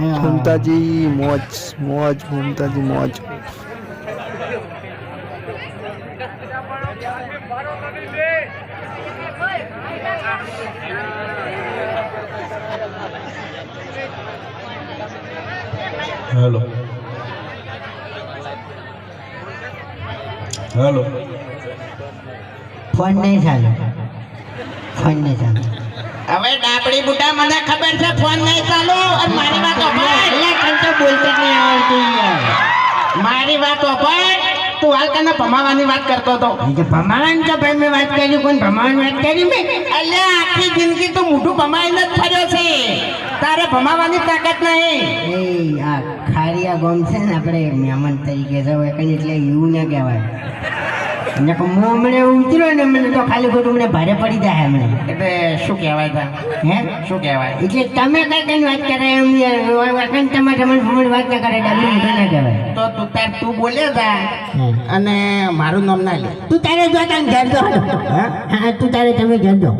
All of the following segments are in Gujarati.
મમતાજી મોજ મોજ મમતાજી મોજ. હેલો. હેલો. ફોન નહીં ચાલુ. ફોન નહીં ચાલુ. હવે ડાબડી બુટા મને ખબર છે ફોન નહીં ચાલુ. અને મારી વાત એટલે ઓફર તો બોલતા નહીં આવડતું મારી વાત ઓફર તું હાલ કને ભમાવાની વાત કરતો હતો. ભમાવાની તો ભાઈ મેં વાત કરી કોઈ ભમાવાની વાત કરી મેં? એટલે આખી જિંદગી તું મોઢું ભમાઈને જ ફર્યો છે. તારે ભમાવાની તાકાત નહીં. એ આ ખારિયા ગોમ છે ને આપણે મહેમાન તરીકે જવાય કઈ એટલે એવું ના કહેવાય. કે હું હમણાં ઉતરો ને મને તો ખાલી ખોટું મને ભારે પડી જાય હમણાં. એટલે શું કહેવાય તા? હે? શું કહેવાય? એટલે તમે કઈ કઈ વાત કરે એમ યાર તમે તમારે ફોન વાત ના કરે ડાબી મોઢું ના કહેવાય. તો તું તાર તું બોલે તા. અને મારું નામ ના લે. તું તારે જો તને ઘર દો હા? તું તારે તમે ઘર દો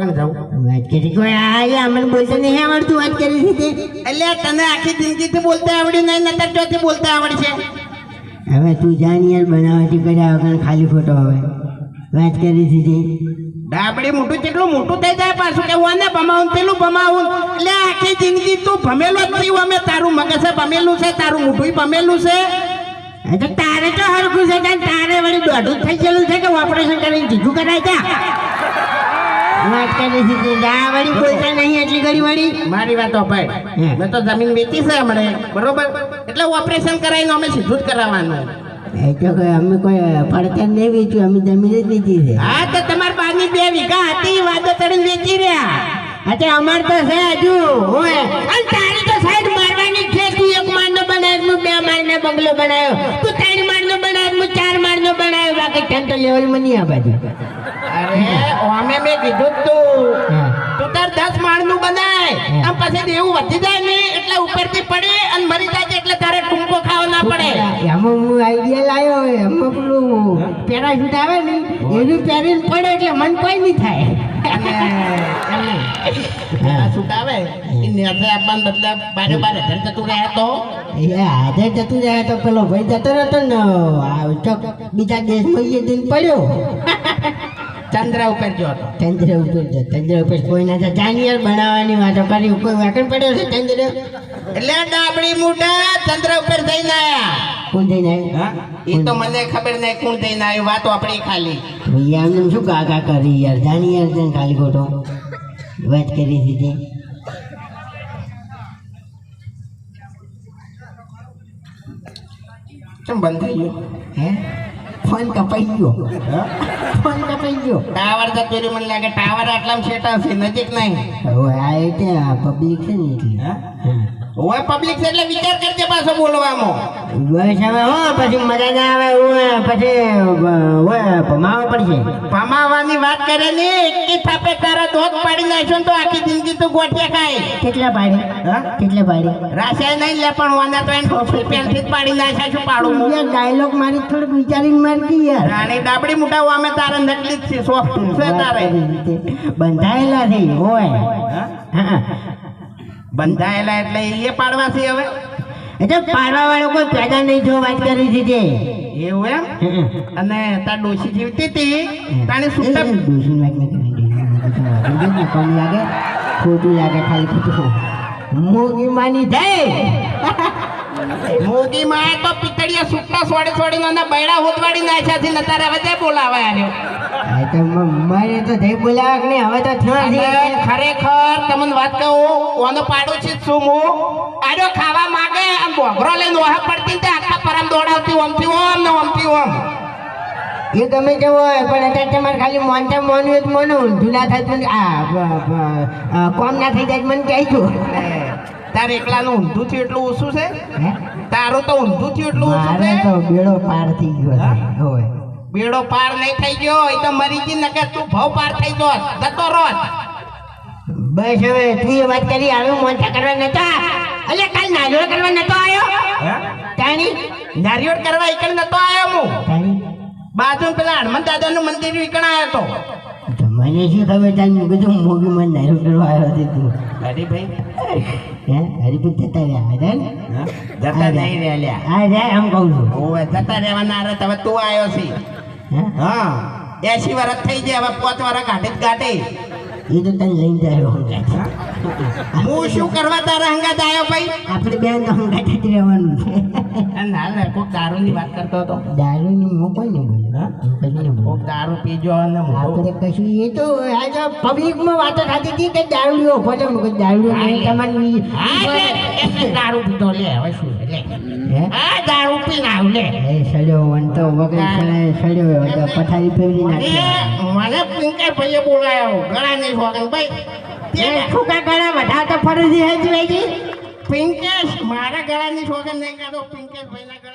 કને જાઉં. વાત કરી કોઈ આ મને બોલતા નહીં આવડતું વાત કરી હતી એટલે તને આખી જિંદગીથી બોલતા આવડ્યું નહીં નતર ચોથી બોલતા આવડશે? હવે તું જાનિયર યાર બનાવટી કર્યા વગર ખાલી ખોટો હવે. વાત કરી દીધી. ડાબડી મોટું કેટલું મોટું થઈ જાય પાછું કે ઓને ભમાવું પેલું ભમાવું. એટલે આખી જિંદગી તું ભમેલો જ થયું. અમે તારું મગજ ભમેલું છે તારું મોઢું ભમેલું છે. એટલે તારે તો હરખું છે કારણ તારે વળી દોઢું થઈ ગયેલું છે કે ઓપરેશન કરીને જીજું કરાય ત્યાં વાત કરી છે આ વળી બોલતા નહીં એટલી ઘડી વળી. મારી વાત ભાઈ હમ. મેં તો જમીન વેચી છે હમણાં. બરોબર? એટલે ઓપરેશન કરાવીને અમે સીધું જ કરાવવાનું. એ તો કોઈ અમે કોઈ પડતર નહીં વેચ્યું અમે જમીન જ વેચી છે. હા તો તમારી બાની બે વીઘા હતી વાદો ચડીને વેચી રહ્યા. અચ્છા અમાર તો છે હજુ હોય અને તારી તો સાઈડ મારવાની છે તું એક માળનો બનાવ્યો હું બે માળનો બંગલો બનાવ્યો. તું ત્રણ માળનો બનાવ્યો હું ચાર માળનો બનાવ્યો. બાકી ટેન્ટ લેવલમાં નહીં આ બાજુ. અરે અમે મેં કીધું જ તું હા. તું તાર દસ માળનું બનાય. આમ પછી દેવું વધી જાય ને એટલે ઉપરથી પડે અને મરી જાય એટલે તારે ટૂંકો ખાવો ના પડે. એમાં હું આઈડિયા લાવ્યો એમાં પેલું પેરાશૂટ આવે ને એનું પહેરીને પડે એટલે મન કોઈ નહીં થાય. સૂટ આવે? એ નેસે આપવાને બદલે બારે બારે હજાર જતું રહ્યા તો? એ આજે જતું જાય તો પેલો ભાઈ જતો રહેતો ને બીજા દેશમાં એ દિન પડ્યો. ચંદ્ર ઉપર જો હતો. ચંદ્ર ઉપર જો ચંદ્ર ઉપર કોઈ ના જાનિયર બનાવવાની વાતો કરી. કોઈ વાકણ પડ્યો છે ચંદ્ર? એટલે ડાબડી મોઢા ચંદ્ર ઉપર જઈને આયા. કોણ જઈને આવ્યું? એ તો મને ખબર નહીં કોણ જઈને આવ્યું વાત આપણી ખાલી. ભૈયા એમને શું કાકા કરી યાર? જાનિયર છે ખાલી ખોટો. વાત કરી દીધી. કેમ બંધ થઈ ગયું? હે? ફોન કપાઈ ગયો ફોન કપાઈ ગયો ટાવર જતો મને લાગે ટાવર આટલામાં સેટ આવશે નજીક નહીં. હવે આ એટલે પબ્લિક છે ને એટલે. ઓય પબ્લિક એટલે વિચાર કરજે પાછો બોલવામાં બસ હવે હો પછી મજા ના આવે ઓય પછી ઓય પમાવા પડશે. પમાવાની વાત કરે ને એકી થાપે તારા દોત પાડી નાખ્યો તો આખી જિંદગી તું ગોઠિયા ખાય. કેટલા પાડે? હા? કેટલા પાડે? રાશે નહીં લે પણ વાના તો એને પેનથી જ પાડી નાખ્યા છું પાડું યાર ડાયલોગ મારી થોડુંક વિચારીને મારતી યાર. રાણી ડાબડી મોટા અમે તારે નકલી જ છે સોફ્ટ છે તારે. બંધાયેલા છે હોય. હા? બંધાયેલા એટલે એ પાડવા છે હવે. એટલે પાડવા વાળો કોઈ પેદા નહીં જો વાત કરી દીધે એવું એમ? અને તાર ડોશી જીવતી હતી તાણે એ ડોશી વાત કરવાની. કમ લાગે? ખોટું લાગે ખાલી ખોટું મોગી માની જાય. મોગી માં તો પિતળિયા સુટ્ટા સોડી સોડીને બૈડા હોતવાડી નાખ્યા છે ને તારે હવે તે બોલાવા આવ્યો આ તો મ- મારે તો નહીં? હવે તો થયો છે ખરેખર તમને વાત કહું ઓનો પાડું છે જ છું હું આડો ખાવા માંગે આમ બોગરો લઈને ઓહા પડતી તે આખા પરમ દોડાવતી ઓમથી ઓમ ને ઓમથી ઓમ. એ ગમે તે હોય પણ અત્યારે તમારે ખાલી મોનતા મોનવું તો મોનું ઊંધું ના થાય મને આ કોમ ના થઈ જાય મને કહેજો. એટલે તારે એકલાનું ઊંધું થયું એટલું ઓછું છે? તારું તો ઊંધું થયું એટલું ઓછું છે? તો બેડો પાર થઈ ગયો હોય બેડો પાર નહીં થઈ ગયો એ તો મરી ગઈ નકે તું ભાવ પાર થઈ ગયો જતો રોત બસ હવે તું એ વાત કરી હવે મોનતા કરવા નતા? અલે કાલ નારિયોળ કરવા નતો આવ્યો તાણી? નારિયેળ કરવા એકલ નતો આવ્યો હું? તાણી? બાજુ પેલા હનુમાન દાદાનું મંદિર વિકણ આવ્યો તો. મને શું ખબર તારી કીધું મોગી મને નાયરો કરવા આવ્યો હતી તું. હરીભાઈ? હે? હરીભાઈ જતા રહ્યા હતા ને જતા નહીં રહ્યા હા જાય એમ કહું છું. જતા રહેવાના અરે તમે તું આવ્યો છી હે. એસી વર્ષ થઈ જાય હવે પાંચ વર્ષ કાઢે જ કાઢે એ તો તને લઈને જાય હું શું કરવા તારા હંગાત આવ્યો ભાઈ? આપણે બેન તો હંગાત જ રહેવાનું છે. ના ના કોક દારૂની વાત કરતો હતો. દારૂની હું કોઈ નહીં બોલ્યો દારૂ પીજો અને આપણે કશું એ તો આજે તો પબ્લિકમાં વાતો થતી હતી કે દારૂ ભલે હું દારૂ નહીં તમારી હા, એટલે- એટલે દારૂ પીતો લે હવે શું લે હા? દારૂ પીને આવ લે. એ સડ્યો વંતો વગર સડ્યો પથારી ફેરવી નાખી. મને પિંકર ભાઈએ બોલાયો. ગળા નહીં શોખન ભાઈ એ ફૂકા ગળા બધા તો ફરજી હજી પિંકેશ મારા ગળાની શોખન નહીં કાઢો. પિંકેશ ભાઈના ગળા